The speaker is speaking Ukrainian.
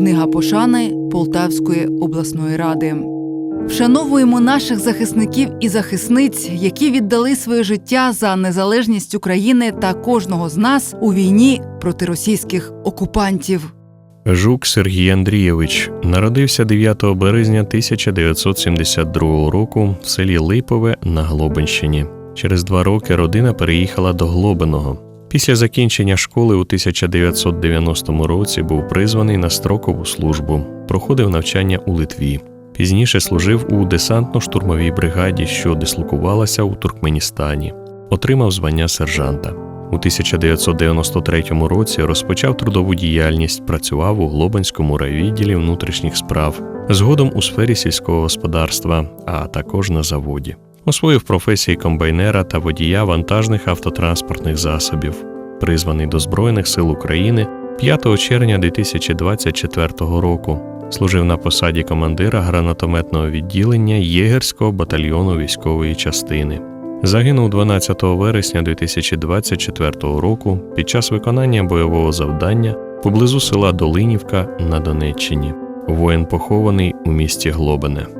Книга пошани Полтавської обласної ради. Вшановуємо наших захисників і захисниць, які віддали своє життя за незалежність України та кожного з нас у війні проти російських окупантів. Жук Сергій Андрійович народився 9 березня 1972 року в селі Липове на Глобинщині. Через два роки родина переїхала до Глобиного. Після закінчення школи у 1990 році був призваний на строкову службу, проходив навчання у Литві. Пізніше служив у десантно-штурмовій бригаді, що дислокувалася у Туркменістані. Отримав звання сержанта. У 1993 році розпочав трудову діяльність, працював у Глобинському райвідділі внутрішніх справ, згодом у сфері сільського господарства, а також на заводі. Освоїв професії комбайнера та водія вантажних автотранспортних засобів, призваний до Збройних сил України 5 червня 2024 року. Служив на посаді командира гранатометного відділення Єгерського батальйону військової частини. Загинув 12 вересня 2024 року під час виконання бойового завдання поблизу села Долинівка на Донеччині. Воїн похований у місті Глобине.